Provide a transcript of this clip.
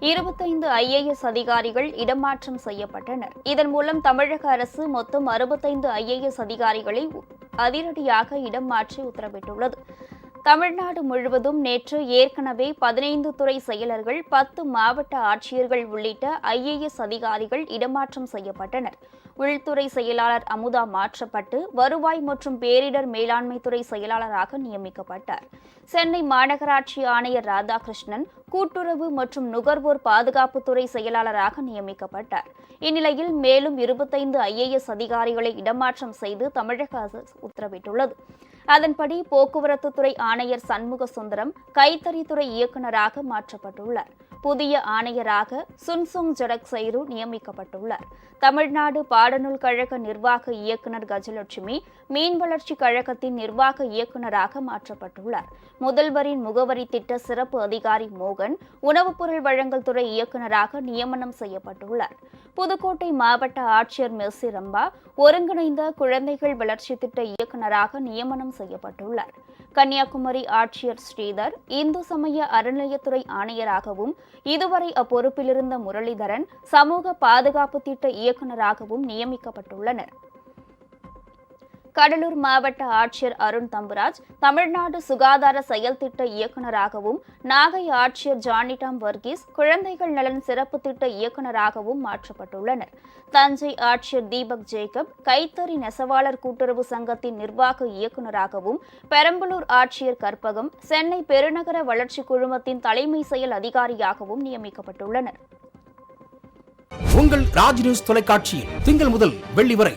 இருபத்தைந்து ஐஏஎஸ் அதிகாரிகள் இடமாற்றம் செய்யப்பட்டனர். இதன் மூலம் தமிழக அரசு மொத்தம் அறுபத்தைந்து ஐஏஎஸ் அதிகாரிகளை அதிரடியாக இடம் மாற்றி உத்தரவிட்டுள்ளது. தமிழ்நாடு முழுவதும் நேற்று ஏற்கனவே பதினைந்து துறை செயலர்கள் பத்து மாவட்ட ஆட்சியர்கள் உள்ளிட்ட ஐஏஎஸ் அதிகாரிகள் இடமாற்றம் செய்யப்பட்டனர். உள்துறை செயலாளர் அமுதா மாற்றப்பட்டு வருவாய் மற்றும் பேரிடர் மேலாண்மை துறை செயலாளராக நியமிக்கப்பட்டார். சென்னை மாநகராட்சி ஆணையர் ராதாகிருஷ்ணன் கூட்டுறவு மற்றும் நுகர்வோர் பாதுகாப்புத்துறை செயலாளராக நியமிக்கப்பட்டார். இந்நிலையில் மேலும் இருபத்தைந்து ஐஏஎஸ் அதிகாரிகளை இடமாற்றம் செய்து தமிழக அரசு உத்தரவிட்டுள்ளது. அதன்படி போக்குவரத்து துறை ஆணையர் சண்முக சுந்தரம் கைத்தறித்துறை இயக்குநராக மாற்றப்பட்டுள்ளார். புதிய ஆணையராக சுன்சுங் ஜடக் சைரு நியமிக்கப்பட்டுள்ளார். தமிழ்நாடு பாடநூல் கழக நிர்வாக இயக்குநர் கஜலட்சுமி மீன் வளர்ச்சி கழகத்தின் நிர்வாக இயக்குநராக மாற்றப்பட்டுள்ளார். முதல்வரின் முகவரி திட்ட சிறப்பு அதிகாரி மோகன் உணவுப் பொருள் வழங்கல் துறை இயக்குநராக நியமனம் செய்யப்பட்டுள்ளார். புதுக்கோட்டை மாவட்ட ஆட்சியர் மெர்சி ரம்பா ஒருங்கிணைந்த குழந்தைகள் வளர்ச்சி திட்ட இயக்குநராக நியமனம் செய்யப்பட்டுள்ளார். கன்னியாகுமரி ஆட்சியர் ஸ்ரீதர் இந்து சமய அறநிலையத்துறை ஆணையராகவும் இதுவரை அப்பொறுப்பிலிருந்த முரளிதரன் சமூக பாதுகாப்பு திட்ட இயக்குநராகவும் நியமிக்கப்பட்டுள்ளனர். கடலூர் மாவட்ட ஆட்சியர் அருண் தம்புராஜ் தமிழ்நாடு சுகாதார செயல் திட்ட இயக்குநராகவும் நாகை ஆட்சியர் ஜானிடாம் வர்கீஸ் குழந்தைகள் நலன் சிறப்பு திட்ட இயக்குநராகவும் மாற்றப்பட்டுள்ளனர். தஞ்சை ஆட்சியர் தீபக் ஜேக்கப் கைத்தறி நெசவாளர் கூட்டுறவு சங்கத்தின் நிர்வாக இயக்குநராகவும் பெரம்பலூர் ஆட்சியர் கற்பகம் சென்னை பெருநகர வளர்ச்சி குழுமத்தின் தலைமை செயல் அதிகாரியாகவும் நியமிக்கப்பட்டுள்ளனர். உங்கள் ராஜ் நியூஸ் தொலைக்காட்சியில் திங்கள் முதல் வெள்ளி வரை